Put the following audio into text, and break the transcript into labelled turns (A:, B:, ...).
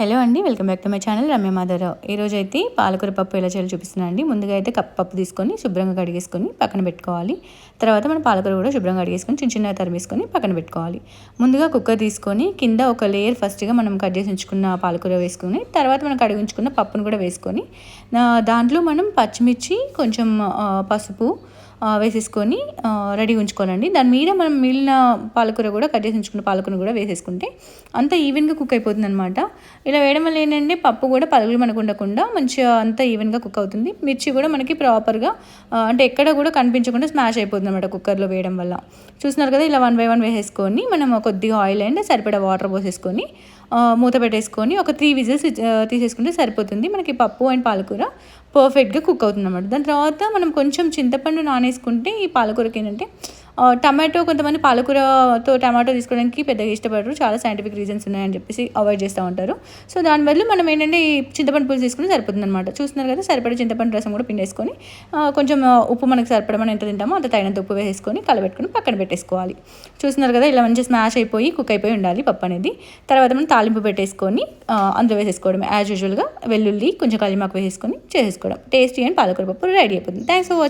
A: Hello అండి welcome back to my channel Ramya Madhavarao. ఈరోజు అయితే పాలకూర పప్పు ఎలా చేయాలో చూపిస్తున్నాను అండి. ముందుగా అయితే కప్పు పప్పు తీసుకొని శుభ్రంగా కడిగేసుకొని పక్కన పెట్టుకోవాలి. తర్వాత మన పాలకూర కూడా శుభ్రంగా కడిగేసుకొని చిన్న చిన్న తరిమేసుకొని పక్కన పెట్టుకోవాలి. ముందుగా కుక్కర్ తీసుకొని కింద ఒక లేయర్ ఫస్ట్గా మనం కట్ చేసి ఉంచుకున్న పాలకూర వేసుకొని తర్వాత మనం కడిగి ఉంచుకున్న పప్పును కూడా వేసుకొని దాంట్లో మనం పచ్చిమిర్చి కొంచెం పసుపు వేసేసుకొని రెడీ ఉంచుకోవాలండి. దాని మీద మనం మిగిలిన పాలకూర కూడా కట్ చేసి ఉంచుకున్న పాలకూర కూడా వేసేసుకుంటే అంత ఈవెన్గా కుక్ అయిపోతుంది అనమాట ఇలా వేయడం వల్ల ఏంటంటే పప్పు కూడా పలుగులు మనకు ఉండకుండా మంచిగా అంత ఈవెన్గా కుక్ అవుతుంది. మిర్చి కూడా మనకి ప్రాపర్గా అంటే ఎక్కడ కూడా కనిపించకుండా స్మాష్ అయిపోతుంది అనమాట కుక్కర్లో వేయడం వల్ల. చూస్తున్నారు కదా ఇలా వన్ బై వన్ వేసేసుకొని మనం కొద్దిగా ఆయిల్ అండ్ సరిపడా వాటర్ పోసేసుకొని మూత పెట్టేసుకొని ఒక త్రీ విజిల్స్ తీసేసుకుంటే సరిపోతుంది. మనకి పప్పు అండ్ పాలకూర పర్ఫెక్ట్గా కుక్ అవుతుంది అనమాట దాని తర్వాత మనం కొంచెం చింతపండు నానేసుకుంటే ఈ పాలకూరకి ఏంటంటే టమాటో కొంతమంది పాలకూరతో టమాటో తీసుకోవడానికి పెద్దగా ఇష్టపడరు. చాలా సైంటిఫిక్ రీజన్స్ ఉన్నాయని చెప్పేసి అవాయిడ్ చేస్తూ ఉంటారు. సో దానివల్ల మనం ఏంటంటే ఈ చింతపండు పులుసు తీసుకుని సరిపోతుంది అనమాట చూస్తున్నారు కదా సరిపడే చింతపండు రసం కూడా పిండేసుకొని కొంచెం ఉప్పు మనకు సరిపడమని ఎంత తింటామో అంత తగినంత ఉప్పు వేసుకొని కలబెట్టుకుని పక్కన పెట్టేసుకోవాలి. చూస్తున్నారు కదా ఇలా మంచి స్మాష్ అయిపోయి కుక్ అయిపోయి ఉండాలి పప్పు అనేది. తర్వాత మనం తాలింపు పెట్టేసుకొని అందులో వేసేసుకోవడం యాజ్ యూజువల్గా వెల్లుల్లి కొంచెం కలిమాకు వేసుకొని చేసేసుకోవడం. టేస్టీ అండ్ పాలకూర పప్పు రెడీ అయిపోతుంది. Thanks for watching